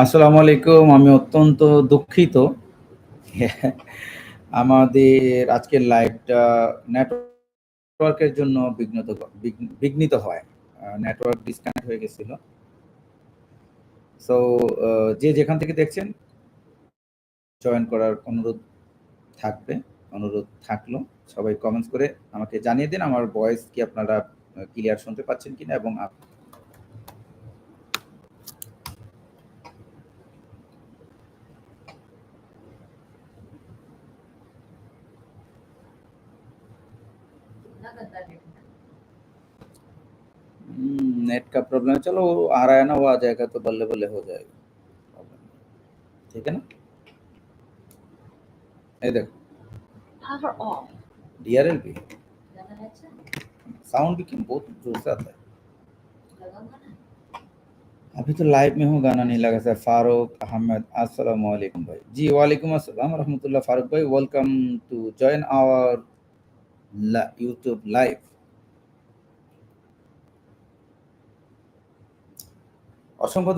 আসসালামু আলাইকুম। আমি অত্যন্ত দুঃখিত। আমাদের আজকের লাইভটা নেটওয়ার্কের জন্য বিঘ্নত বিঘ বিঘ্নিত হয়। নেটওয়ার্ক ডিসকানেক্ট হয়ে গেছিল। সো যে যেখান থেকে দেখছেন জয়েন করার অনুরোধ থাকবে। অনুরোধ থাকল। সবাই কমেন্টস করে আমাকে জানিয়ে দিন, আমার ভয়েস কি আপনারা ক্লিয়ার শুনতে পাচ্ছেন কিনা এবং नेट हम्म, का प्रॉब्लम है? चलो आ रहा है। ना वो आ जाएगा तो बल्ले बल्ले हो जाएगा। ठीक है ना? ये देखो। डीआरएल भी। साउंड भी क्यों? बहुत ज़ोर से आता है। अभी तो लाइव में हूँ गाना नहीं लगा सर। फारूक अहमद अस्सलाम वालेकुम भाई। जी वालेकुम अस्सलाम रहमतुल्लाह फारूक भाई welcome to join our YouTube live অসংখ্য